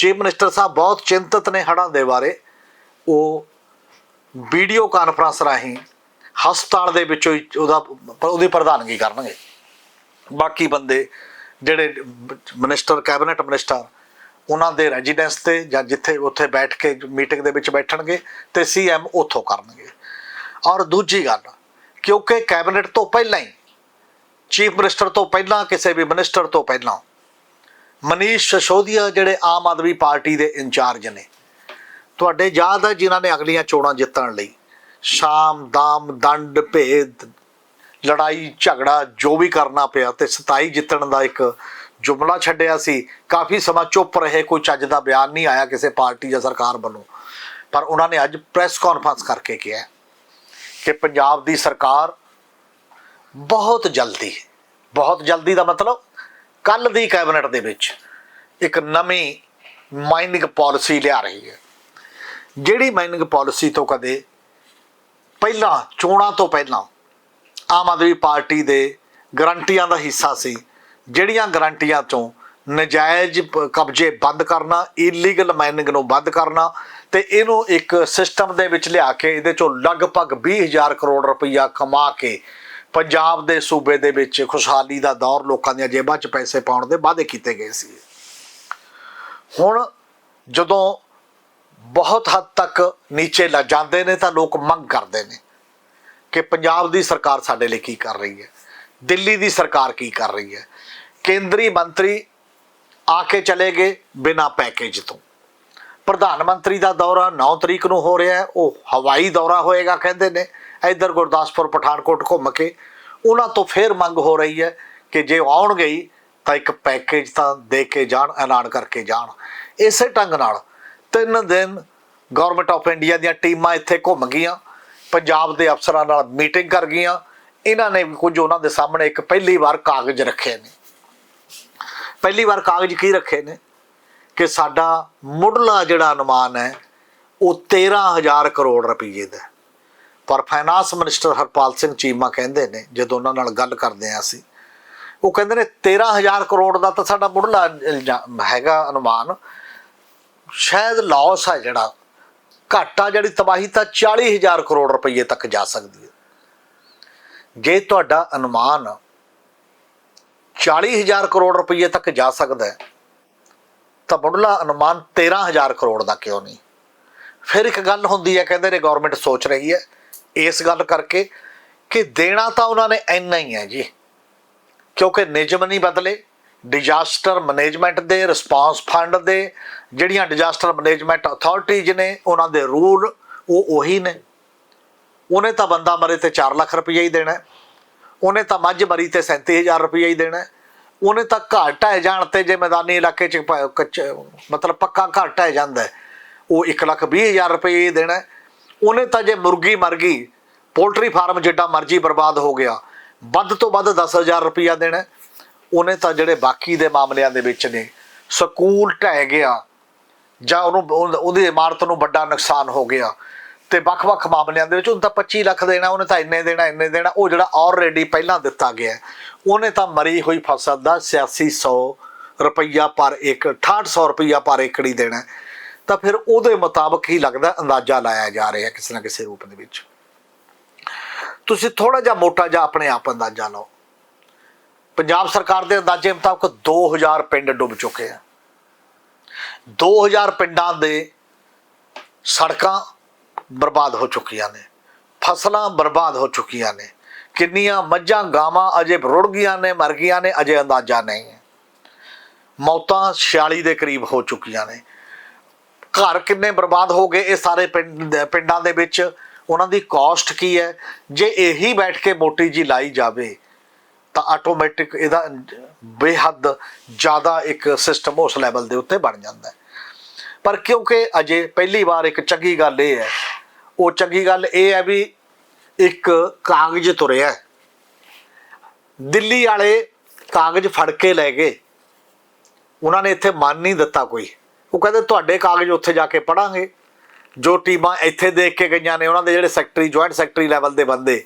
Chief minister ਸਾਹਿਬ ਬਹੁਤ ਚਿੰਤਤ ਨੇ ਹੜ੍ਹਾਂ ਦੇ ਬਾਰੇ। ਉਹ ਵੀਡੀਓ ਕਾਨਫਰੰਸ ਰਾਹੀਂ ਹਸਪਤਾਲ ਦੇ ਵਿੱਚੋਂ ਹੀ ਉਹਦਾ ਉਹਦੀ ਪ੍ਰਧਾਨਗੀ ਕਰਨਗੇ। ਬਾਕੀ ਬੰਦੇ ਜਿਹੜੇ ਮਿਨਿਸਟਰ, ਕੈਬਨਿਟ ਮਿਨਿਸਟਰ, ਉਹਨਾਂ ਦੇ ਰੈਜ਼ੀਡੈਂਸ ਤੇ ਜਾਂ ਜਿੱਥੇ ਉੱਥੇ ਬੈਠ ਕੇ ਮੀਟਿੰਗ ਦੇ ਵਿੱਚ ਬੈਠਣਗੇ ਤੇ ਸੀਐਮ ਉੱਥੋਂ ਕਰਨਗੇ। ਔਰ ਦੂਜੀ ਗੱਲ, ਕਿਉਂਕਿ ਕੈਬਨਿਟ ਤੋਂ ਪਹਿਲਾਂ ਹੀ ਚੀਫ ਮਿਨਿਸਟਰ ਤੋਂ ਪਹਿਲਾਂ, ਕਿਸੇ ਵੀ ਮਿਨਿਸਟਰ ਤੋਂ ਪਹਿਲਾਂ ਮਨੀਸ਼ ਸਸ਼ੋਦੀਆ ਜਿਹੜੇ ਆਮ ਆਦਮੀ ਪਾਰਟੀ ਦੇ ਇੰਚਾਰਜ ਨੇ। ਤੁਹਾਡੇ ਯਾਦ ਆ ਜਿਨ੍ਹਾਂ ਨੇ ਅਗਲੀਆਂ ਚੋਣਾਂ ਜਿੱਤਣ ਲਈ? ਸ਼ਾਮ, ਦਾਮ, ਦੰਡ, ਭੇਦ, ਲੜਾਈ, ਝਗੜਾ ਜੋ ਵੀ ਕਰਨਾ ਪਿਆ ਤੇ 27 ਜਿੱਤਣ ਦਾ ਇੱਕ ਜੁਮਲਾ ਛੱਡਿਆ ਸੀ। ਕਾਫੀ ਸਮਾਂ ਚੁੱਪ ਰਹੇ ਕੋਈ ਚੱਜ ਦਾ ਬਿਆਨ ਨਹੀਂ ਆਇਆ ਕਿਸੇ ਪਾਰਟੀ ਜਾਂ ਸਰਕਾਰ ਵੱਲੋਂ। ਪਰ ਉਹਨਾਂ ਨੇ ਅੱਜ ਪ੍ਰੈਸ ਕਾਨਫਰੰਸ ਕਰਕੇ ਕਿਹਾ ਕਿ ਪੰਜਾਬ ਦੀ ਸਰਕਾਰ ਬਹੁਤ ਜਲਦੀ ਬਹੁਤ ਜਲਦੀ ਦਾ ਮਤਲਬ ਕੱਲ ਦੀ ਕੈਬਨਿਟ ਦੇ ਵਿੱਚ ਇੱਕ ਨਵੀਂ ਮਾਈਨਿੰਗ ਪਾਲਿਸੀ ਲਿਆ ਰਹੀ ਹੈ। ਜਿਹੜੀ ਮਾਈਨਿੰਗ ਪਾਲਿਸੀ ਤੋਂ ਕਦੇ ਪਹਿਲਾਂ, ਚੋਣਾਂ ਤੋਂ ਪਹਿਲਾਂ ਆਮ ਆਦਮੀ ਪਾਰਟੀ ਦੇ ਗਰੰਟੀਆਂ ਦਾ ਹਿੱਸਾ ਸੀ, ਜਿਹੜੀਆਂ ਗਰੰਟੀਆਂ ਤੋਂ ਨਜਾਇਜ਼ ਪ- ਕਬਜ਼ੇ ਬੰਦ ਕਰਨਾ ਇਲੀਗਲ ਮਾਈਨਿੰਗ ਨੂੰ ਬੰਦ ਕਰਨਾ ਤੇ ਇਹਨੂੰ ਇੱਕ ਸਿਸਟਮ ਦੇ ਵਿੱਚ ਲਿਆ ਕੇ ਇਹਦੇ ਚੋਂ ਲਗਭਗ 20000 ਕਰੋੜ ਰੁਪਈਆ ਕਮਾ ਕੇ ਪੰਜਾਬ ਦੇ ਸੂਬੇ ਦੇ ਵਿੱਚ ਖੁਸ਼ਹਾਲੀ ਦਾ ਦੌਰ ਲੋਕਾਂ ਦੀਆਂ ਜੇਬਾਂ 'ਚ ਪੈਸੇ ਪਾਉਣ ਦੇ ਵਾਅਦੇ ਕੀਤੇ ਗਏ ਸੀ। ਹੁਣ ਜਦੋਂ ਬਹੁਤ ਹੱਦ ਤੱਕ ਨੀਚੇ ਲ, ਜਾਂਦੇ ਨੇ ਤਾਂ ਲੋਕ ਮੰਗ ਕਰਦੇ ਨੇ ਕਿ ਪੰਜਾਬ ਦੀ ਸਰਕਾਰ ਸਾਡੇ ਲਈ ਕੀ ਕਰ ਰਹੀ ਹੈ? ਦਿੱਲੀ ਦੀ ਸਰਕਾਰ ਕੀ ਕਰ ਰਹੀ ਹੈ? ਕੇਂਦਰੀ ਮੰਤਰੀ ਆ ਕੇ ਚਲੇ ਗਏ ਬਿਨਾ ਪੈਕੇਜ ਤੋਂ। ਪ੍ਰਧਾਨ ਮੰਤਰੀ ਦਾ ਦੌਰਾ 9 ਤਰੀਕ ਨੂੰ ਹੋ ਰਿਹਾ ਹੈ, ਉਹ ਹਵਾਈ ਦੌਰਾ ਹੋਏਗਾ, ਕਹਿੰਦੇ ਨੇ। ਇੱਧਰ ਗੁਰਦਾਸਪੁਰ, ਪਠਾਨਕੋਟ ਘੁੰਮ ਕੇ, ਉਹਨਾਂ ਤੋਂ ਫੇਰ ਮੰਗ ਹੋ ਰਹੀ ਹੈ ਕਿ ਜੇ ਉਹ ਆਉਣਗੇ ਹੀ, ਤਾਂ ਇੱਕ ਪੈਕੇਜ ਤਾਂ ਦੇ ਕੇ ਜਾਣ, ਐਲਾਨ ਕਰਕੇ ਜਾਣ। ਇਸੇ ਢੰਗ ਨਾਲ ਤਿੰਨ ਦਿਨ ਗਵਰਨਮੈਂਟ ਆਫ ਇੰਡੀਆ ਦੀਆਂ ਟੀਮਾਂ ਇੱਥੇ ਘੁੰਮ ਗਈਆਂ, ਪੰਜਾਬ ਦੇ ਅਫਸਰਾਂ ਨਾਲ ਮੀਟਿੰਗ ਕਰ ਗਈਆਂ। ਇਹਨਾਂ ਨੇ ਕੁਝ ਉਹਨਾਂ ਦੇ ਸਾਹਮਣੇ ਇੱਕ ਪਹਿਲੀ ਵਾਰ ਕਾਗਜ਼ ਰੱਖੇ ਨੇ। ਪਹਿਲੀ ਵਾਰ ਕਾਗਜ਼ ਕੀ ਰੱਖੇ ਨੇ? ਕਿ ਸਾਡਾ ਮੁੱਢਲਾ ਜਿਹੜਾ ਅਨੁਮਾਨ ਹੈ, ਉਹ 13000 ਕਰੋੜ ਰੁਪਏ ਦਾ ਪਰ ਫਾਈਨਾਂਸ ਮਿਨਿਸਟਰ ਹਰਪਾਲ ਸਿੰਘ ਚੀਮਾ ਕਹਿੰਦੇ ਨੇ, ਜਦੋਂ ਉਹਨਾਂ ਨਾਲ ਗੱਲ ਕਰਦੇ ਆ ਅਸੀਂ, ਉਹ ਕਹਿੰਦੇ ਨੇ 13000 ਕਰੋੜ ਦਾ ਤਾਂ ਸਾਡਾ ਮੁੱਢਲਾ ਹੈਗਾ ਅਨੁਮਾਨ, ਸ਼ਾਇਦ ਲਾਸ ਹੈ ਜਿਹੜਾ, ਘਾਟਾ ਜਿਹੜੀ ਤਬਾਹੀ ਤਾਂ 40000 ਕਰੋੜ ਰੁਪਏ ਤੱਕ ਜਾ ਸਕਦੀ ਹੈ। ਜੇ ਤੁਹਾਡਾ ਅਨੁਮਾਨ 40000 ਕਰੋੜ ਰੁਪਏ ਤੱਕ ਜਾ ਸਕਦਾ ਹੈ, ਤਾਂ ਮੁੱਢਲਾ ਅਨੁਮਾਨ 13000 ਕਰੋੜ ਦਾ ਕਿਉਂ ਨਹੀਂ? ਫਿਰ ਇੱਕ ਗੱਲ ਹੁੰਦੀ ਹੈ, ਕਹਿੰਦੇ ਨੇ ਗਵਰਨਮੈਂਟ ਸੋਚ ਰਹੀ ਹੈ ਇਸ ਗੱਲ ਕਰਕੇ ਕਿ ਦੇਣਾ ਤਾਂ ਉਹਨਾਂ ਨੇ ਇੰਨਾ ਹੀ ਹੈ ਜੀ। ਕਿਉਂਕਿ ਨਿਯਮ ਨਹੀਂ ਬਦਲੇ ਡਿਜ਼ਾਸਟਰ ਮੈਨੇਜਮੈਂਟ ਦੇ ਰਿਸਪਾਂਸ ਫੰਡ ਦੇ, ਜਿਹੜੀਆਂ ਡਿਜ਼ਾਸਟਰ ਮੈਨੇਜਮੈਂਟ ਅਥਾਰਟੀਜ਼ ਨੇ, ਉਹਨਾਂ ਦੇ ਰੂਲ ਉਹ ਉਹੀ ਨੇ। ਉਹਨੇ ਤਾਂ ਬੰਦਾ ਮਰੇ ਤੇ 4 ਲੱਖ ਰੁਪਈਆ ਹੀ ਦੇਣਾ ਉਹਨੇ ਤਾਂ ਮੱਝ ਮਰੀ ਤੇ 37000 ਰੁਪਈਆ ਹੀ ਦੇਣਾ ਉਹਨੇ ਤਾਂ ਘਰ ਢਹਿ ਜਾਣ ਤੇ ਜੇ ਮੈਦਾਨੀ ਇਲਾਕੇ 'ਚ ਪ- ਮਤਲਬ ਪੱਕਾ ਘਰ ਢਹਿ ਜਾਂਦਾ ਉਹ 1 ਲੱਖ 20000 ਰੁਪਏ ਹੀ ਦੇਣਾ ਉਹਨੇ ਤਾਂ ਜੇ ਮੁਰਗੀ ਮਰ ਗਈ, ਪੋਲਟਰੀ ਫਾਰਮ ਜਿੱਡਾ ਮਰਜ਼ੀ ਬਰਬਾਦ ਹੋ ਗਿਆ, ਵੱਧ ਤੋਂ ਵੱਧ 10000 ਰੁਪਈਆ ਦੇਣਾ ਉਹਨੇ ਤਾਂ ਜਿਹੜੇ ਬਾਕੀ ਦੇ ਮਾਮਲਿਆਂ ਦੇ ਵਿੱਚ ਨੇ, ਸਕੂਲ ਢਹਿ ਗਿਆ, ਜਾਂ ਉਹਨੂੰ ਉਹਦੀ ਇਮਾਰਤ ਨੂੰ ਵੱਡਾ ਨੁਕਸਾਨ ਹੋ ਗਿਆ, ਤੇ ਵੱਖ-ਵੱਖ ਮਾਮਲਿਆਂ ਦੇ ਵਿੱਚ ਉਹਨੂੰ ਤਾਂ 25 ਲੱਖ ਦੇਣਾ, ਉਹਨੇ ਤਾਂ ਇੰਨੇ ਦੇਣਾ ਇੰਨੇ ਦੇਣਾ, ਉਹ ਜਿਹੜਾ ਆਲਰੇਡੀ ਪਹਿਲਾਂ ਦਿੱਤਾ ਗਿਆ ਉਹਨੇ ਤਾਂ ਮਰੀ ਹੋਈ ਫਸਲ ਦਾ 8600 ਰੁਪਈਆ ਪਰ ਏਕੜ 6800 ਰੁਪਈਆ ਪਰ ਏਕੜ ਹੀ ਦੇਣਾ ਤਾਂ ਫਿਰ ਉਹਦੇ ਮੁਤਾਬਕ ਹੀ ਲੱਗਦਾ ਅੰਦਾਜ਼ਾ ਲਾਇਆ ਜਾ ਰਿਹਾ ਕਿਸੇ ਨਾ ਕਿਸੇ ਰੂਪ ਦੇ ਵਿੱਚ। ਤੁਸੀਂ ਥੋੜਾ ਜਿਹਾ ਮੋਟਾ ਜਿਹਾ ਆਪਣੇ ਆਪ ਅੰਦਾਜ਼ਾ ਲਾਓ। ਪੰਜਾਬ ਸਰਕਾਰ ਦੇ ਅੰਦਾਜ਼ੇ ਮੁਤਾਬਕ 2000 ਪਿੰਡ ਡੁੱਬ ਚੁੱਕੇ ਆ। 2000 ਪਿੰਡਾਂ ਦੇ ਸੜਕਾਂ ਬਰਬਾਦ ਹੋ ਚੁੱਕੀਆਂ ਨੇ, ਫਸਲਾਂ ਬਰਬਾਦ ਹੋ ਚੁੱਕੀਆਂ ਨੇ, ਕਿੰਨੀਆਂ ਮੱਝਾਂ ਗਾਵਾਂ ਅਜੇ ਰੁੜ ਗਈਆਂ ਨੇ, ਮਰ ਗਈਆਂ ਨੇ, ਅਜੇ ਅੰਦਾਜ਼ਾ ਨਹੀਂ ਹੈ। ਮੌਤਾਂ 46 ਦੇ ਕਰੀਬ ਹੋ ਚੁੱਕੀਆਂ ਨੇ। ਘਰ ਕਿੰਨੇ ਬਰਬਾਦ ਹੋ ਗਏ, ਇਹ ਸਾਰੇ ਪਿੰਡ, ਪਿੰਡਾਂ ਦੇ ਵਿੱਚ। ਉਹਨਾਂ ਦੀ ਕਾਸਟ ਕੀ ਹੈ? ਜੇ ਇਹੀ ਬੈਠ ਕੇ ਮੋਟੀ ਜੀ ਲਾਈ ਜਾਵੇ, ਤਾਂ ਆਟੋਮੈਟਿਕ ਇਹਦਾ ਬੇਹੱਦ ਜ਼ਿਆਦਾ ਇੱਕ ਸਿਸਟਮ ਉਸ ਲੈਵਲ ਦੇ ਉੱਤੇ ਬਣ ਜਾਂਦਾ ਹੈ। ਪਰ ਕਿਉਂਕਿ ਅਜੇ ਪਹਿਲੀ ਵਾਰ ਇੱਕ ਚੰਗੀ ਗੱਲ ਇਹ ਹੈ, ਉਹ ਚੰਗੀ ਗੱਲ ਇਹ ਹੈ ਵੀ ਇੱਕ ਕਾਗਜ਼ ਤੁਰਿਆ ਦਿੱਲੀ ਵਾਲੇ ਕਾਗਜ਼ ਫੜ ਕੇ ਲੈ ਗਏ। ਉਹਨਾਂ ਨੇ ਇੱਥੇ ਮੰਨ ਨਹੀਂ ਦਿੱਤਾ ਕੋਈ। ਉਹ ਕਹਿੰਦੇ ਤੁਹਾਡੇ ਕਾਗਜ਼ ਉੱਥੇ ਜਾ ਕੇ ਪੜਾਂਗੇ ਜੋ ਟੀਮਾਂ ਇੱਥੇ ਦੇਖ ਕੇ ਗਈਆਂ ਨੇ, ਉਹਨਾਂ ਦੇ ਜਿਹੜੇ ਸੈਕਟਰੀ ਜੁਆਇੰਟ ਸੈਕਟਰੀ ਲੈਵਲ ਦੇ ਬੰਦੇ,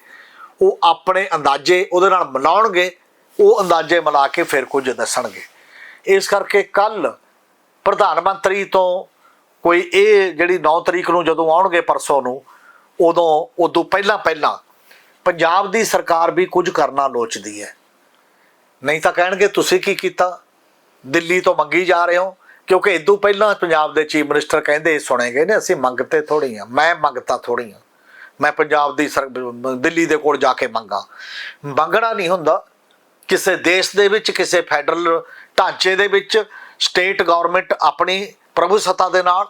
ਉਹ ਆਪਣੇ ਅੰਦਾਜ਼ੇ ਉਹਦੇ ਨਾਲ ਮਿਲਾਉਣਗੇ ਉਹ ਅੰਦਾਜ਼ੇ ਮਿਲਾ ਕੇ ਫਿਰ ਕੁਝ ਦੱਸਣਗੇ। ਇਸ ਕਰਕੇ ਕੱਲ ਪ੍ਰਧਾਨ ਮੰਤਰੀ ਤੋਂ ਕੋਈ ਇਹ ਜਿਹੜੀ 9 ਤਰੀਕ ਨੂੰ ਜਦੋਂ ਆਉਣਗੇ ਪਰਸੋਂ ਨੂੰ, ਉਦੋਂ ਉਦੋਂ ਪਹਿਲਾਂ ਪਹਿਲਾਂ ਪੰਜਾਬ ਦੀ ਸਰਕਾਰ ਵੀ ਕੁਝ ਕਰਨਾ ਲੋਚਦੀ ਹੈ। ਨਹੀਂ ਤਾਂ ਕਹਿਣਗੇ, ਤੁਸੀਂ ਕੀ ਕੀਤਾ? ਦਿੱਲੀ ਤੋਂ ਮੰਗੀ ਜਾ ਰਹੇ ਹੋ ਕਿਉਂਕਿ ਇਦੋਂ ਪਹਿਲਾਂ ਪੰਜਾਬ ਦੇ ਚੀਫ ਮਿਨਿਸਟਰ ਕਹਿੰਦੇ ਸੁਣੇ ਗਏ ਨੇ, ਅਸੀਂ ਮੰਗਤੇ ਥੋੜੀ ਆ ਮੈਂ ਮੰਗਤਾ ਥੋੜੀ ਆ ਮੈਂ ਪੰਜਾਬ ਦੀ ਸਰ- ਦਿੱਲੀ ਦੇ ਕੋਲ ਜਾ ਕੇ ਮੰਗਾ। ਮੰਗਣਾ ਨਹੀਂ ਹੁੰਦਾ। ਕਿਸੇ ਦੇਸ਼ ਦੇ ਵਿੱਚ, ਕਿਸੇ ਫੈਡਰਲ ਢਾਂਚੇ ਦੇ ਵਿੱਚ ਸਟੇਟ ਗਵਰਨਮੈਂਟ ਆਪਣੀ ਪ੍ਰਭੂ ਸੱਤਾ ਦੇ ਨਾਲ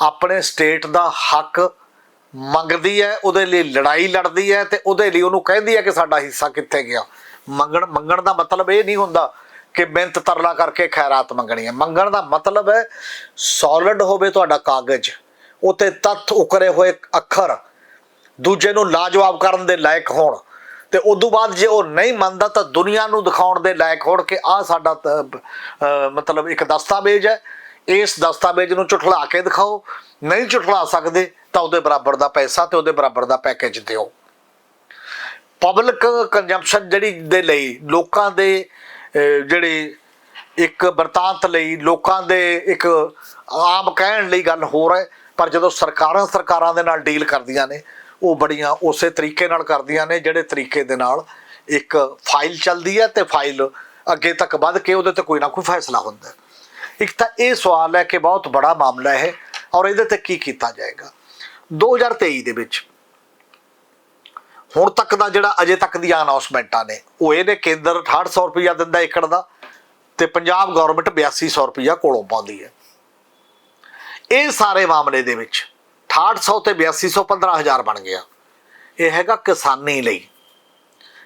ਆਪਣੇ ਸਟੇਟ ਦਾ ਹੱਕ ਮੰਗਦੀ ਹੈ, ਉਹਦੇ ਲਈ ਲੜਾਈ ਲੜਦੀ ਹੈ ਤੇ ਉਹਦੇ ਲਈ ਉਹਨੂੰ ਕਹਿੰਦੀ ਹੈ ਕਿ ਸਾਡਾ ਹਿੱਸਾ ਕਿੱਥੇ ਗਿਆ। ਮੰਗਣ ਮੰਗਣ ਦਾ ਮਤਲਬ ਇਹ ਨਹੀਂ ਹੁੰਦਾ ਕਿ ਮਿਹਨਤ ਤਰਲਾ ਕਰਕੇ ਖੈਰਾਤ ਮੰਗਣੀ ਹੈ। ਮੰਗਣ ਦਾ ਮਤਲਬ ਹੈ ਸੋਲਿਡ ਹੋਵੇ ਤੁਹਾਡਾ ਕਾਗਜ਼, ਉਤੇ ਤੱਥ ਉਕਰੇ ਹੋਏ ਅੱਖਰ, ਦੂਜੇ ਨੂੰ ਲਾਜਵਾਬ ਕਰਨ ਦੇ ਲਾਇਕ ਹੋਣ, ਤੇ ਤੋਂ ਬਾਅਦ ਜੇ ਉਹ ਨਹੀਂ ਮੰਨਦਾ ਤਾਂ ਦੁਨੀਆ ਨੂੰ ਦਿਖਾਉਣ ਦੇ ਲਾਇਕ ਹੋਣ ਕਿ ਆਹ ਸਾਡਾ ਮਤਲਬ ਇੱਕ ਦਸਤਾਵੇਜ਼ ਹੈ। ਇਸ ਦਸਤਾਵੇਜ਼ ਨੂੰ ਝੁਠਲਾ ਕੇ ਦਿਖਾਓ। ਨਹੀਂ ਝੁਠਲਾ ਸਕਦੇ ਤਾਂ ਉਹਦੇ ਬਰਾਬਰ ਦਾ ਪੈਸਾ ਤੇ ਉਹਦੇ ਬਰਾਬਰ ਦਾ ਪੈਕੇਜ ਦਿਓ। ਪਬਲਿਕ ਕੰਜੰਪਸ਼ਨ ਜਿਹੜੀ ਦੇ ਲਈ ਲੋਕਾਂ ਦੇ ਜਿਹੜੇ ਇੱਕ ਵਰਤਾਂਤ ਲਈ ਲੋਕਾਂ ਦੇ ਇੱਕ ਆਮ ਕਹਿਣ ਲਈ ਗੱਲ ਹੋਰ ਹੈ, ਪਰ ਜਦੋਂ ਸਰਕਾਰਾਂ ਸਰਕਾਰਾਂ ਦੇ ਨਾਲ ਡੀਲ ਕਰਦੀਆਂ ਨੇ, ਉਹ ਬੜੀਆਂ ਉਸੇ ਤਰੀਕੇ ਨਾਲ ਕਰਦੀਆਂ ਨੇ ਜਿਹੜੇ ਤਰੀਕੇ ਦੇ ਨਾਲ ਇੱਕ ਫਾਈਲ ਚੱਲਦੀ ਹੈ ਤੇ ਫਾਈਲ ਅੱਗੇ ਤੱਕ ਵੱਧ ਕੇ ਉਹਦੇ ਤੇ ਕੋਈ ਨਾ ਕੋਈ ਫੈਸਲਾ ਹੁੰਦਾ ਇੱਕ ਤਾਂ ਇਹ ਸਵਾਲ ਹੈ ਕਿ ਬਹੁਤ ਬੜਾ ਮਾਮਲਾ ਹੈ ਔਰ ਇਹਦੇ ਤੇ ਕੀ ਕੀਤਾ ਜਾਏਗਾ। 2023 ਦੇ ਵਿੱਚ ਹੁਣ ਤੱਕ ਦਾ ਜਿਹੜਾ ਅਜੇ ਤੱਕ ਦੀਆਂ ਅਨਾਉਂਸਮੈਂਟਾਂ ਨੇ, ਉਹ ਇਹ ਨੇ ਕੇਂਦਰ 6800 ਰੁਪਇਆ ਦਿੰਦਾ ਏਕੜ ਦਾ ਤੇ ਪੰਜਾਬ ਗਵਰਨਮੈਂਟ 8200 ਰੁਪਇਆ ਕੋਲੋਂ ਪਾਉਂਦੀ ਹੈ। ਇਹ ਸਾਰੇ ਮਾਮਲੇ ਦੇ ਵਿੱਚ 6800 ਤੇ 8200 15000 ਬਣ ਗਿਆ। ਇਹ ਹੈਗਾ ਕਿਸਾਨੀ ਲਈ।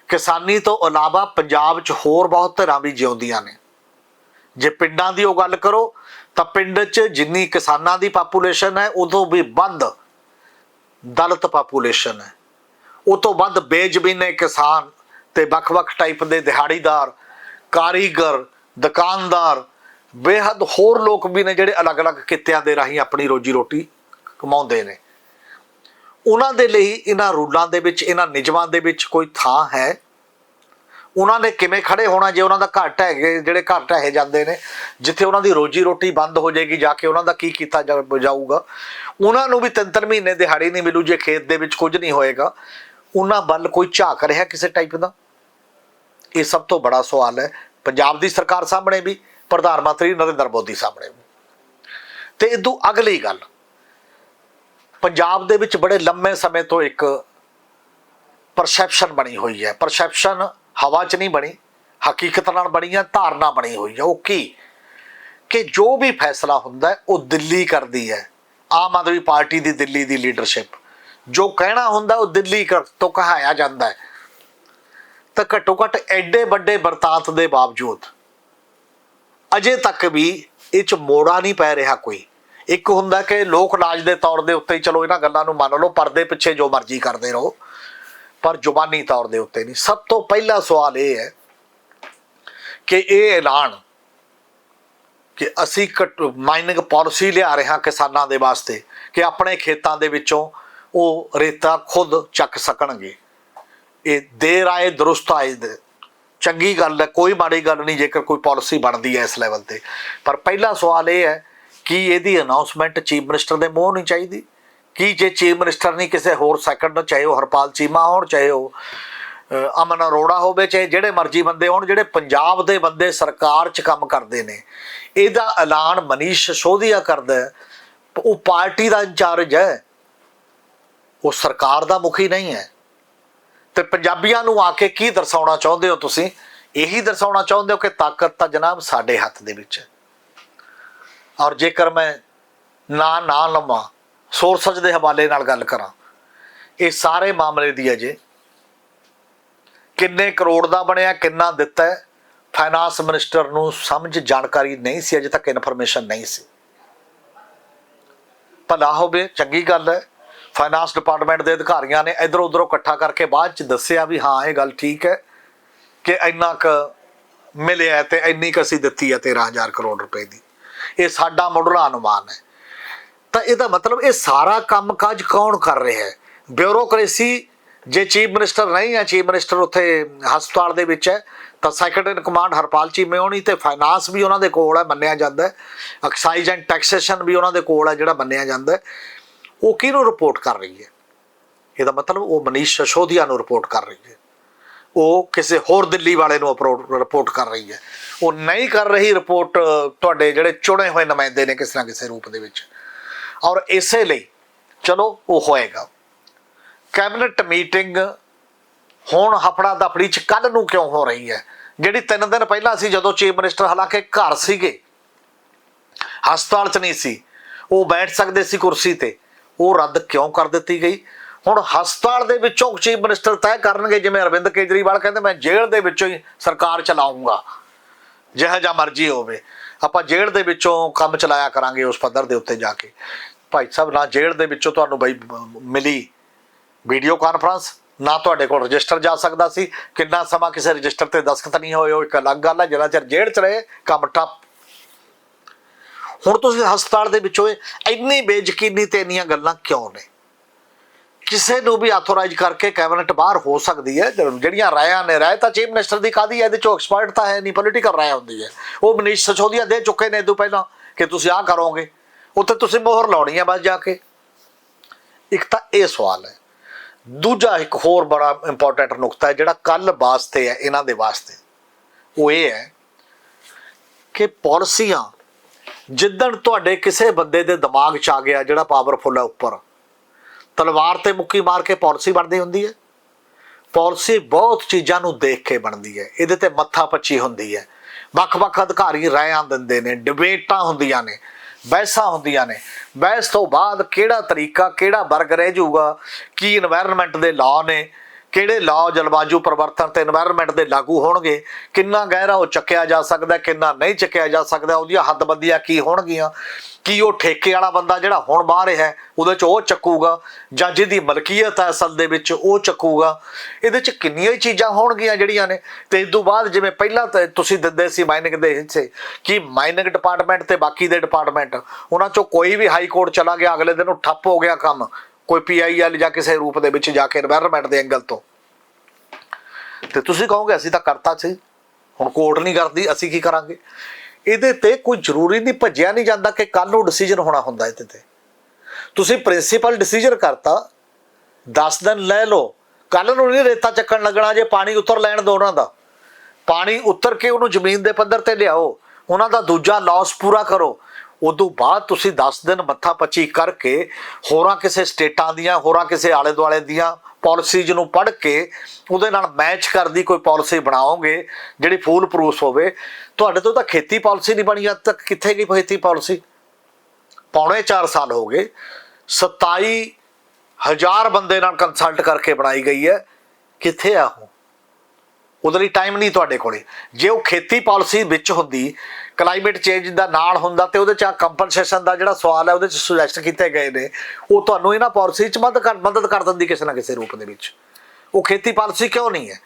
ਕਿਸਾਨੀ ਤੋਂ ਇਲਾਵਾ ਪੰਜਾਬ 'ਚ ਹੋਰ ਬਹੁਤ ਧਿਰਾਂ ਵੀ ਜਿਉਂਦੀਆਂ ਨੇ। ਜੇ ਪਿੰਡਾਂ ਦੀ ਉਹ ਗੱਲ ਕਰੋ, ਤਾਂ ਪਿੰਡ 'ਚ ਜਿੰਨੀ ਕਿਸਾਨਾਂ ਦੀ ਪਾਪੂਲੇਸ਼ਨ ਹੈ, ਉਦੋਂ ਵੀ ਵੱਧ ਦਲਿਤ ਪਾਪੂਲੇਸ਼ਨ ਹੈ। ਉਹ ਤੋਂ ਵੱਧ ਬੇਜ਼ਮੀਨੇ ਕਿਸਾਨ ਤੇ ਵੱਖ-ਵੱਖ ਟਾਈਪ ਦੇ ਦਿਹਾੜੀਦਾਰ, ਕਾਰੀਗਰ, ਦੁਕਾਨਦਾਰ, ਬੇਹੱਦ ਹੋਰ ਲੋਕ ਵੀ ਨੇ ਜਿਹੜੇ ਅਲੱਗ-ਅਲੱਗ ਕਿੱਤਿਆਂ ਦੇ ਰਾਹੀਂ ਆਪਣੀ ਰੋਜੀ ਰੋਟੀ ਕਮਾਉਂਦੇ ਨੇ। ਉਹਨਾਂ ਦੇ ਲਈ ਇਹਨਾਂ ਰੂਲਾਂ ਦੇ ਵਿੱਚ, ਇਹਨਾਂ ਨਿਯਮਾਂ ਦੇ ਵਿੱਚ ਕੋਈ ਥਾਂ ਹੈ? ਉਹਨਾਂ ਨੇ ਕਿਵੇਂ ਖੜੇ ਹੋਣਾ ਜੇ ਉਹਨਾਂ ਦਾ ਘਰ ਹੈਗੇ ਜਿਹੜੇ ਘਰ ਢਹਿ ਜਾਂਦੇ ਨੇ, ਜਿੱਥੇ ਉਹਨਾਂ ਦੀ ਰੋਜੀ ਰੋਟੀ ਬੰਦ ਹੋ ਜਾਏਗੀ, ਜਾ ਕੇ ਉਹਨਾਂ ਦਾ ਕੀ ਕੀਤਾ ਜਾਊਗਾ? ਉਹਨਾਂ ਨੂੰ ਵੀ ਤਿੰਨ ਤਿੰਨ ਮਹੀਨੇ ਦਿਹਾੜੀ ਨਹੀਂ ਮਿਲੂ, ਜੇ ਖੇਤ ਦੇ ਵਿੱਚ ਕੁਝ ਨਹੀਂ ਹੋਏਗਾ। ਉਹਨਾਂ ਵੱਲ ਕੋਈ ਝਾਕ ਰਿਹਾ ਕਿਸੇ ਟਾਈਪ ਦਾ? ਇਹ ਸਭ ਤੋਂ ਬੜਾ ਸਵਾਲ ਹੈ। ਪੰਜਾਬ ਦੀ ਸਰਕਾਰ ਸਾਹਮਣੇ ਵੀ, ਪ੍ਰਧਾਨ ਮੰਤਰੀ ਨਰਿੰਦਰ ਮੋਦੀ ਸਾਹਮਣੇ ਵੀ। ਤੇ ਇਦੋਂ ਅਗਲੀ ਗੱਲ। ਪੰਜਾਬ ਦੇ ਵਿੱਚ ਬੜੇ ਲੰਮੇ ਸਮੇਂ ਤੋਂ ਇੱਕ ਪਰਸੈਪਸ਼ਨ ਬਣੀ ਹੋਈ ਹੈ। ਪਰਸੈਪਸ਼ਨ ਹਵਾ 'ਚ ਨਹੀਂ ਬਣੀ, ਹਕੀਕਤ ਨਾਲ ਬਣੀ ਹੈ ਧਾਰਨਾ ਬਣੀ ਹੋਈ ਹੈ। ਉਹ ਕੀ? ਕਿ ਜੋ ਵੀ ਫੈਸਲਾ ਹੁੰਦਾ ਉਹ ਦਿੱਲੀ ਕਰਦੀ ਹੈ। ਆਮ ਆਦਮੀ ਪਾਰਟੀ ਦੀ ਦਿੱਲੀ ਦੀ ਲੀਡਰਸ਼ਿਪ ਜੋ ਕਹਿਣਾ ਹੁੰਦਾ ਉਹ ਦਿੱਲੀ ਕਰ ਤੋਂ ਕਹਾਇਆ ਜਾਂਦਾ ਹੈ। ਤਾਂ ਘੱਟੋ ਘੱਟ ਐਡੇ ਵੱਡੇ ਵਰਤਾਂਤ ਦੇ ਬਾਵਜੂਦ ਅਜੇ ਤੱਕ ਵੀ ਇਹ ਚ ਮੋੜਾ ਨਹੀਂ ਪੈ ਰਿਹਾ ਕੋਈ। ਇੱਕ ਹੁੰਦਾ ਕਿ ਲੋਕ ਲਾਜ ਦੇ ਤੌਰ ਦੇ ਉੱਤੇ ਚਲੋ ਇਹਨਾਂ ਗੱਲਾਂ ਨੂੰ ਮੰਨ ਲਓ, ਪਰਦੇ ਪਿੱਛੇ ਜੋ ਮਰਜ਼ੀ ਕਰਦੇ ਰਹੋ, ਪਰ ਜ਼ੁਬਾਨੀ ਤੌਰ ਦੇ ਉੱਤੇ ਨਹੀਂ। ਸਭ ਤੋਂ ਪਹਿਲਾ ਸਵਾਲ ਇਹ ਹੈ ਕਿ ਇਹ ਐਲਾਨ ਕਿ ਅਸੀਂ ਮਾਈਨਿੰਗ ਪਾਲਿਸੀ ਲਿਆ ਰਹੇ ਹਾਂ ਕਿਸਾਨਾਂ ਦੇ ਵਾਸਤੇ, ਕਿ ਆਪਣੇ ਖੇਤਾਂ ਦੇ ਵਿੱਚੋਂ ਉਹ ਰੇਤਾ ਖੁਦ ਚੱਕ ਸਕਣਗੇ। ਇਹ ਦੇਰ ਆਏ ਦਰੁਸਤ ਆਏ ਦੇ ਚੰਗੀ ਗੱਲ ਹੈ, ਕੋਈ ਮਾੜੀ ਗੱਲ ਨਹੀਂ, ਜੇਕਰ ਕੋਈ ਪਾਲਿਸੀ ਬਣਦੀ ਹੈ ਇਸ ਲੈਵਲ ਤੇ। ਪਰ ਪਹਿਲਾ ਸਵਾਲ ਇਹ ਹੈ ਕਿ ਇਹਦੀ ਅਨਾਉਂਸਮੈਂਟ ਚੀਫ ਮਿਨਿਸਟਰ ਦੇ ਮੂੰਹ ਨਹੀਂ ਚਾਹੀਦੀ? ਕੀ ਜੇ ਚੀਫ ਮਿਨਿਸਟਰ ਨਹੀਂ ਕਿਸੇ ਹੋਰ ਸੈਕੰਡ ਚਾਹੇ ਉਹ ਹਰਪਾਲ ਚੀਮਾ ਹੋਣ, ਚਾਹੇ ਉਹ ਅਮਨ ਅਰੋੜਾ ਹੋਵੇ, ਚਾਹੇ ਜਿਹੜੇ ਮਰਜ਼ੀ ਬੰਦੇ ਹੋਣ, ਜਿਹੜੇ ਪੰਜਾਬ ਦੇ ਬੰਦੇ ਸਰਕਾਰ 'ਚ ਕੰਮ ਕਰਦੇ ਨੇ। ਇਹਦਾ ਐਲਾਨ ਮਨੀਸ਼ ਸੋਧੀਆ ਕਰਦਾ ਉਹ ਪਾਰਟੀ ਦਾ ਇੰਚਾਰਜ ਹੈ। ਉਹ ਸਰਕਾਰ ਦਾ ਮੁਖੀ ਨਹੀਂ ਹੈ। ਤੇ ਪੰਜਾਬੀਆਂ ਨੂੰ ਆ ਕੇ ਕੀ ਦਰਸਾਉਣਾ ਚਾਹੁੰਦੇ ਹੋ ਤੁਸੀਂ? ਇਹੀ ਦਰਸਾਉਣਾ ਚਾਹੁੰਦੇ ਹੋ ਕਿ ਤਾਕਤ ਤਾਂ ਜਨਾਬ ਸਾਡੇ ਹੱਥ ਦੇ ਵਿੱਚ ਹੈ। ਔਰ ਜੇਕਰ ਮੈਂ ਨਾ ਨਾ ਲਵਾਂ, ਸੋਰਸਜ ਦੇ ਹਵਾਲੇ ਨਾਲ ਗੱਲ ਕਰਾਂ, ਇਹ ਸਾਰੇ ਮਾਮਲੇ ਦੀ ਅਜੇ ਕਿੰਨੇ ਕਰੋੜ ਦਾ ਬਣਿਆ, ਕਿੰਨਾ ਦਿੱਤਾ ਹੈ ਫਾਈਨਾਂਸ ਮਿਨਿਸਟਰ ਨੂੰ ਸਮਝ ਜਾਣਕਾਰੀ ਨਹੀਂ ਸੀ, ਅਜੇ ਤੱਕ ਇਨਫੋਰਮੇਸ਼ਨ ਨਹੀਂ ਸੀ। ਭਲਾ ਹੋਵੇ, ਚੰਗੀ ਗੱਲ ਹੈ। ਫਾਈਨਾਂਸ ਡਿਪਾਰਟਮੈਂਟ ਦੇ ਅਧਿਕਾਰੀਆਂ ਨੇ ਇਧਰ ਉਧਰੋਂ ਇਕੱਠਾ ਕਰਕੇ ਬਾਅਦ ਚ ਦੱਸਿਆ ਵੀ ਹਾਂ, ਇਹ ਗੱਲ ਠੀਕ ਹੈ ਕਿ ਇੰਨਾ ਕ ਮਿਲਿਆ ਹੈ ਤੇ ਇੰਨੀ ਕ ਅਸੀਂ ਦਿੱਤੀ ਹੈ 13000 ਕਰੋੜ ਰੁਪਏ ਦੀ। ਇਹ ਸਾਡਾ ਮੁੱਢਲਾ ਅਨੁਮਾਨ ਹੈ। ਤਾਂ ਇਹਦਾ ਮਤਲਬ ਇਹ ਸਾਰਾ ਕੰਮਕਾਜ ਕੌਣ ਕਰ ਰਿਹਾ ਹੈ? ਬਿਊਰੋਕ੍ਰੇਸੀ, ਜੇ ਚੀਫ ਮਿਨਿਸਟਰ ਨਹੀਂ ਹੈ, ਚੀਫ ਮਿਨਿਸਟਰ ਉੱਥੇ ਹਸਪਤਾਲ ਦੇ ਵਿੱਚ ਹੈ, ਤਾਂ ਸੈਕਟਰੀ ਇਨ ਕਮਾਂਡ ਹਰਪਾਲ ਚੀਮੇ ਹੋਣੀ ਤੇ ਫਾਈਨਾਂਸ ਵੀ ਉਹਨਾਂ ਦੇ ਕੋਲ ਹੈ, ਮੰਨਿਆ ਜਾਂਦਾ ਹੈ। ਐਕਸਾਈਜ਼ ਐਂਡ ਟੈਕਸੇਸ਼ਨ ਵੀ ਉਹਨਾਂ ਦੇ ਕੋਲ ਹੈ, ਜਿਹੜਾ ਮੰਨਿਆ ਜਾਂਦਾ ਹੈ। ਉਹ ਕਿਹਨੂੰ ਰਿਪੋਰਟ ਕਰ ਰਹੀ ਹੈ? ਇਹਦਾ ਮਤਲਬ ਉਹ ਮਨੀਸ਼ ਸ਼ਸ਼ੋਦੀਆ ਨੂੰ ਰਿਪੋਰਟ ਕਰ ਰਹੀ ਹੈ। ਉਹ ਕਿਸੇ ਹੋਰ ਦਿੱਲੀ ਵਾਲੇ ਨੂੰ ਅਪਰੋਡ ਰਿਪੋਰਟ ਕਰ ਰਹੀ ਹੈ। ਉਹ ਨਹੀਂ ਕਰ ਰਹੀ ਰਿਪੋਰਟ ਤੁਹਾਡੇ ਜਿਹੜੇ ਚੁਣੇ ਹੋਏ ਨੁਮਾਇੰਦੇ ਨੇ ਕਿਸੇ ਨਾ ਕਿਸੇ ਰੂਪ ਦੇ ਵਿੱਚ। ਔਰ ਇਸੇ ਲਈ, ਚਲੋ, ਉਹ ਹੋਏਗਾ। ਕੈਬਨਿਟ ਮੀਟਿੰਗ ਹੁਣ ਹਫੜਾ ਦਫੜੀ ਚ ਕੱਲ ਨੂੰ ਕਿਉਂ ਹੋ ਰਹੀ ਹੈ? ਜਿਹੜੀ ਤਿੰਨ ਦਿਨ ਪਹਿਲਾਂ ਸੀ, ਜਦੋਂ ਚੀਫ ਮਿਨਿਸਟਰ ਹਾਲਾਂਕਿ ਘਰ ਸੀਗੇ, ਹਸਪਤਾਲ ਚ ਨਹੀਂ ਸੀ, ਉਹ ਬੈਠ ਸਕਦੇ ਸੀ ਕੁਰਸੀ ਤੇ। ਉਹ ਰੱਦ ਕਿਉਂ ਕਰ ਦਿੱਤੀ ਗਈ? ਹੁਣ ਹਸਪਤਾਲ ਦੇ ਵਿੱਚੋਂ ਚੀਫ ਮਿਨਿਸਟਰ ਤੈਅ ਕਰਨਗੇ, ਜਿਵੇਂ ਅਰਵਿੰਦ ਕੇਜਰੀਵਾਲ ਕਹਿੰਦੇ, ਮੈਂ ਜੇਲ੍ਹ ਦੇ ਵਿੱਚੋਂ ਹੀ ਸਰਕਾਰ ਚਲਾਉਂਗਾ। ਜਿਹੋ ਜਿਹਾ ਮਰਜ਼ੀ ਹੋਵੇ। ਆਪਾਂ ਜੇਲ੍ਹ ਦੇ ਵਿੱਚੋਂ ਕੰਮ ਚਲਾਇਆ ਕਰਾਂਗੇ ਉਸ ਪੱਧਰ ਦੇ ਉੱਤੇ ਜਾ ਕੇ। ਭਾਈ ਸਾਹਿਬ, ਨਾ ਜੇਲ੍ਹ ਦੇ ਵਿੱਚੋਂ ਤੁਹਾਨੂੰ ਬਈ ਮਿਲੀ ਵੀਡੀਓ ਕਾਨਫਰੰਸ, ਨਾ ਤੁਹਾਡੇ ਕੋਲ ਰਜਿਸਟਰ ਜਾ ਸਕਦਾ ਸੀ। ਕਿੰਨਾ ਸਮਾਂ ਕਿਸੇ ਰਜਿਸਟਰ ਤੇ ਦਸਖਤ ਨਹੀਂ ਹੋਏ, ਉਹ ਇੱਕ ਅਲੱਗ ਗੱਲ ਹੈ। ਜਿੰਨਾ ਚਿਰ ਜੇਲ੍ਹ ਚ ਰਹੇ, ਕੰਮ ਟੱਪ ਹੁਣ ਤੁਸੀਂ ਹਸਪਤਾਲ ਦੇ ਵਿੱਚੋਂ ਇਹ ਇੰਨੀ ਬੇਯਕੀਨੀ ਤੇ ਇੰਨੀਆਂ ਗੱਲਾਂ ਕਿਉਂ ਨੇ? ਕਿਸੇ ਨੂੰ ਵੀ ਆਥੋਰਾਈਜ਼ ਕਰਕੇ ਕੈਬਨਿਟ ਬਾਹਰ ਹੋ ਸਕਦੀ ਹੈ ਜਿਹੜੀਆਂ ਰਾਇਆਂ ਨੇ, ਰਾਇ ਤਾਂ ਚੀਫ ਮਿਨਿਸਟਰ ਦੀ ਕਾਦੀ ਹੈ, ਇਹਦੇ ਚੋਂ ਐਕਸਪਰਟ ਤਾਂ ਹੈ ਨਹੀਂ ਪੋਲੀਟੀਕਲ ਰਾਇ ਹੁੰਦੀ ਹੈ। ਉਹ ਮਨੀਸ਼ ਸਚੋਦੀਆ ਦੇ ਚੁੱਕੇ ਨੇ ਤੋਂ ਪਹਿਲਾਂ ਕਿ ਤੁਸੀਂ ਆਹ ਕਰੋਗੇ, ਉੱਥੇ ਤੁਸੀਂ ਮੋਹਰ ਲਾਉਣੀ ਹੈ ਬਸ ਜਾ ਕੇ। ਇੱਕ ਤਾਂ ਇਹ ਸਵਾਲ ਹੈ। ਦੂਜਾ ਇੱਕ ਹੋਰ ਬੜਾ ਇੰਪੋਰਟੈਂਟ ਨੁਕਤਾ ਹੈ, ਜਿਹੜਾ ਕੱਲ ਵਾਸਤੇ ਹੈ, ਇਹਨਾਂ ਦੇ ਵਾਸਤੇ। ਉਹ ਇਹ ਹੈ ਕਿ ਪਾਲਿਸੀਆਂ ਜਿੱਦਣ ਤੁਹਾਡੇ ਕਿਸੇ ਬੰਦੇ ਦੇ ਦਿਮਾਗ 'ਚ ਆ ਗਿਆ ਜਿਹੜਾ ਪਾਵਰਫੁੱਲ ਹੈ ਉੱਪਰ, ਤਲਵਾਰ ਤੇ ਮੁੱਕੀ ਮਾਰ ਕੇ ਪਾਲਿਸੀ ਬਣਦੀ ਹੁੰਦੀ ਹੈ। ਪਾਲਿਸੀ ਬਹੁਤ ਚੀਜ਼ਾਂ ਨੂੰ ਦੇਖ ਕੇ ਬਣਦੀ ਹੈ। ਇਹਦੇ ਤੇ ਮੱਥਾ ਪੱਚੀ ਹੁੰਦੀ ਹੈ। ਵੱਖ-ਵੱਖ ਅਧਿਕਾਰੀ ਰਾਇਆਂ ਦਿੰਦੇ ਨੇ, ਡਿਬੇਟਾਂ ਹੁੰਦੀਆਂ ਨੇ, ਬਹਿਸਾਂ ਹੁੰਦੀਆਂ ਨੇ। ਬਹਿਸ ਤੋਂ ਬਾਅਦ ਕਿਹੜਾ ਤਰੀਕਾ, ਕਿਹੜਾ ਵਰਗ ਰਹਿ ਜਾਊਗਾ, ਕੀ এনवायरमेंट ਦੇ ਲਾਅ ਨੇ ਕਿਹੜੇ ਲਾਅ ਜਲਵਾਯੂ ਪਰਿਵਰਤਨ ਤੇ এনवायरमेंट ਦੇ ਲਾਗੂ ਹੋਣਗੇ? ਕਿੰਨਾ ਗਹਿਰਾ ਉਹ ਚੱਕਿਆ ਜਾ ਸਕਦਾ, ਕਿੰਨਾ ਨਹੀਂ ਚੱਕਿਆ ਜਾ ਸਕਦਾ, ਉਹਦੀਆਂ ਹੱਦਬੰਦੀਆਂ ਕੀ ਹੋਣਗੀਆਂ? ਕੀ ਉਹ ਠੇਕੇ ਵਾਲਾ ਬੰਦਾ ਜਿਹੜਾ ਹੁਣ ਬਾਹਰ ਹੈ ਉਹਦੇ ਚ ਉਹ ਚੱਕੂਗਾ? ਜਾਂ ਜਿਹਦੀ ਮਲਕੀਅਤ ਹੈ ਅਸਲ ਦੇ ਵਿੱਚ, ਉਹ ਚੱਕੂਗਾ? ਇਹਦੇ ਚ ਕਿੰਨੀਆਂ ਹੀ ਚੀਜ਼ਾਂ ਹੋਣਗੀਆਂ ਜਿਹੜੀਆਂ ਨੇ? ਤੇ ਇਸ ਤੋਂ ਬਾਅਦ ਜਿਵੇਂ ਪਹਿਲਾਂ ਤਾਂ ਤੁਸੀਂ ਦਿੰਦੇ ਸੀ ਮਾਈਨਿੰਗ ਦੇ ਹਿੱਸੇ, ਕਿ ਮਾਈਨਿੰਗ ਡਿਪਾਰਟਮੈਂਟ ਤੇ ਬਾਕੀ ਦੇ ਡਿਪਾਰਟਮੈਂਟ ਉਹਨਾਂ ਚੋਂ ਕੋਈ ਵੀ ਹਾਈ ਕੋਰਟ ਚਲਾ ਗਿਆ, ਅਗਲੇ ਦਿਨ ਉਹ ਠੱਪ ਹੋ ਗਿਆ ਕੰਮ। ਕੋਈ ਪੀਆਈਐਲ ਜਾਂ ਕਿਸੇ ਰੂਪ ਦੇ ਵਿੱਚ ਜਾ ਕੇ এনवायरमेंट ਦੇ ਐਂਗਲ ਤੋਂ। ਤੇ ਤੁਸੀਂ ਕਹੋਗੇ, ਅਸੀਂ ਤਾਂ ਕਰਤਾ ਸੀ। ਹੁਣ ਕੋਰਟ ਨਹੀਂ ਕਰਦੀ, ਅਸੀਂ ਕੀ ਕਰਾਂਗੇ? ਇਹਦੇ ਤੇ ਕੋਈ ਜ਼ਰੂਰੀ ਨਹੀਂ, ਭੱਜਿਆ ਨਹੀਂ ਜਾਂਦਾ ਕਿ ਕੱਲ ਨੂੰ ਡਿਸੀਜਨ ਹੋਣਾ ਹੁੰਦਾ ਇਹਦੇ ਤੇ। ਤੁਸੀਂ ਪ੍ਰਿੰਸੀਪਲ ਡਿਸੀਜਨ ਕਰਤਾ 10 ਦਿਨ ਲੈ ਲਓ। ਕੱਲ ਨੂੰ ਨਹੀਂ ਰੇਤਾ ਚੱਕਣ ਲੱਗਣਾ ਜੇ ਪਾਣੀ ਉਤਰ ਲੈਣ ਦੋ ਉਹਨਾਂ ਦਾ। ਪਾਣੀ ਉਤਰ ਕੇ ਉਹਨੂੰ ਜ਼ਮੀਨ ਦੇ ਪੱਧਰ ਤੇ ਲਿਆਓ। ਉਹਨਾਂ ਦਾ ਦੂਜਾ ਲਾਸ ਪੂਰਾ ਕਰੋ। ਉਦੋਂ ਬਾਅਦ ਤੁਸੀਂ 10 ਦਿਨ ਮੱਥਾ ਪੱਚੀ ਕਰਕੇ ਹੋਰਾਂ ਕਿਸੇ ਸਟੇਟਾਂ ਦੀਆਂ, ਹੋਰਾਂ ਕਿਸੇ ਆਲੇ ਦੁਆਲੇ ਦੀਆਂ ਪਾਲਿਸੀਜ਼ ਨੂੰ ਪੜ੍ਹ ਕੇ ਉਹਦੇ ਨਾਲ ਮੈਚ ਕਰਦੀ ਕੋਈ ਪਾਲਿਸੀ ਬਣਾਓਗੇ, ਜਿਹੜੀ ਫੂਲ ਪ੍ਰੂਫ ਹੋਵੇ। ਤੁਹਾਡੇ ਤੋਂ ਤਾਂ ਖੇਤੀ ਪਾਲਿਸੀ ਨਹੀਂ ਬਣੀ ਅੱਜ ਤੱਕ। ਕਿੱਥੇ ਗਈ ਖੇਤੀ ਪਾਲਿਸੀ ਪੌਣੇ 4 ਸਾਲ ਹੋ ਗਏ। 27 ਹਜ਼ਾਰ ਬੰਦੇ ਨਾਲ ਕੰਸਲਟ ਕਰਕੇ ਬਣਾਈ ਗਈ ਹੈ। ਕਿੱਥੇ ਆ ਉਹ? ਉਹਦੇ ਲਈ ਟਾਈਮ ਨਹੀਂ ਤੁਹਾਡੇ ਕੋਲੇ। ਜੇ ਉਹ ਖੇਤੀ ਪਾਲਿਸੀ ਵਿੱਚ ਹੁੰਦੀ ਕਲਾਈਮੇਟ ਚੇਂਜ ਦਾ ਨਾਲ ਹੁੰਦਾ ਤੇ ਉਹਦੇ ਚ ਕੰਪਨਸੇਸ਼ਨ ਦਾ ਜਿਹੜਾ ਸਵਾਲ ਹੈ, ਉਹਦੇ ਚ ਸੁਜੈਸਟ ਕੀਤੇ ਗਏ ਨੇ। ਉਹ ਤੁਹਾਨੂੰ ਇਹਨਾਂ ਪਾਲਿਸੀ ਚ ਮਦਦ ਕਰ ਮਦਦ ਕਰ ਦਿੰਦੀ ਕਿਸੇ ਨਾ ਕਿਸੇ ਰੂਪ ਦੇ ਵਿੱਚ। ਉਹ ਖੇਤੀ ਪਾਲਿਸੀ ਕਿਉਂ ਨਹੀਂ ਹੈ?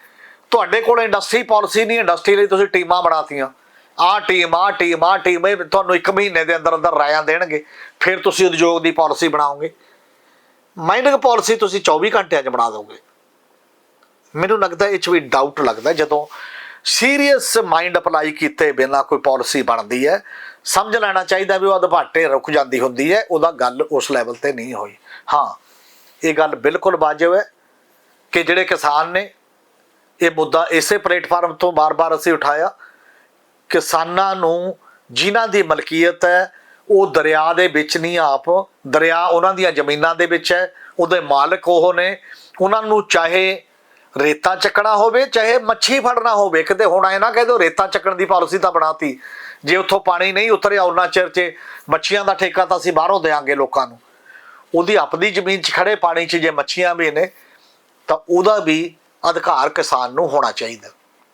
ਤੁਹਾਡੇ ਕੋਲ ਇੰਡਸਟਰੀ ਪਾਲਿਸੀ ਨਹੀਂ ਇੰਡਸਟਰੀ ਲਈ ਤੁਸੀਂ ਟੀਮਾਂ ਬਣਾਤੀਆਂ। ਆਹ ਟੀਮ ਆਹ ਟੀਮ ਆਹ ਟੀਮ ਇਹ ਤੁਹਾਨੂੰ 1 ਮਹੀਨੇ ਦੇ ਅੰਦਰ ਅੰਦਰ ਰਾਇਆਂ ਦੇਣਗੇ। ਫਿਰ ਤੁਸੀਂ ਉਦਯੋਗ ਦੀ ਪਾਲਿਸੀ ਬਣਾਓਗੇ। ਮਾਈਨਿੰਗ ਪਾਲਿਸੀ ਤੁਸੀਂ 24 ਘੰਟਿਆਂ 'ਚ ਬਣਾ ਦੋਗੇ। ਮੈਨੂੰ ਲੱਗਦਾ ਇਹ ਚ ਵੀ ਡਾਊਟ ਲੱਗਦਾ ਜਦੋਂ ਸੀਰੀਅਸ ਮਾਈਂਡ ਅਪਲਾਈ ਕੀਤੇ ਬਿਨਾਂ ਕੋਈ ਪਾਲਿਸੀ ਬਣਦੀ ਹੈ। ਸਮਝ ਲੈਣਾ ਚਾਹੀਦਾ ਵੀ ਉਹ ਅਧਪਾਟੇ ਰੁਕ ਜਾਂਦੀ ਹੁੰਦੀ ਹੈ, ਉਹਦਾ ਗੱਲ ਉਸ ਲੈਵਲ ਤੇ ਨਹੀਂ ਹੋਈ। ਹਾਂ, ਇਹ ਗੱਲ ਬਿਲਕੁਲ ਵਾਜਬ ਹੈ ਕਿ ਜਿਹੜੇ ਕਿਸਾਨ ਨੇ, ਇਹ ਮੁੱਦਾ ਇਸੇ ਪਲੇਟਫਾਰਮ ਤੋਂ ਬਾਰ-ਬਾਰ ਅਸੀਂ ਉਠਾਇਆ। ਕਿਸਾਨਾਂ ਨੂੰ ਜਿਨ੍ਹਾਂ ਦੀ ਮਲਕੀਅਤ ਹੈ, ਉਹ ਦਰਿਆ ਦੇ ਵਿੱਚ ਨਹੀਂ ਆਪ, ਦਰਿਆ ਉਹਨਾਂ ਦੀਆਂ ਜ਼ਮੀਨਾਂ ਦੇ ਵਿੱਚ ਹੈ, ਉਹਦੇ ਮਾਲਕ ਉਹ ਨੇ। ਉਹਨਾਂ ਨੂੰ ਚਾਹੇ ਰੇਤਾ ਚੱਕਣਾ ਹੋਵੇ, ਚਾਹੇ ਮੱਛੀ ਫੜਨਾ ਹੋਵੇ, ਕਿਤੇ ਹੁਣ ਐ ਨਾ ਕਹਿ ਦਿਓ ਰੇਤਾ ਚੱਕਣ ਦੀ ਪਾਲਿਸੀ ਤਾਂ ਬਣਾਤੀ। ਜੇ ਉੱਥੋਂ ਪਾਣੀ ਨਹੀਂ ਉਤਰਿਆ ਉਹਨਾਂ ਚਿਰ 'ਚ, ਮੱਛੀਆਂ ਦਾ ਠੇਕਾ ਤਾਂ ਅਸੀਂ ਬਾਹਰੋਂ ਦੇਾਂਗੇ ਲੋਕਾਂ ਨੂੰ। ਉਹਦੀ ਆਪਣੀ ਜ਼ਮੀਨ 'ਚ ਖੜੇ ਪਾਣੀ 'ਚ ਜੇ ਮੱਛੀਆਂ ਵੀ ਨੇ, ਤਾਂ ਉਹਦਾ ਵੀ ਅਧਿਕਾਰ ਕਿਸਾਨ ਨੂੰ ਹੋਣਾ ਚਾਹੀਦਾ।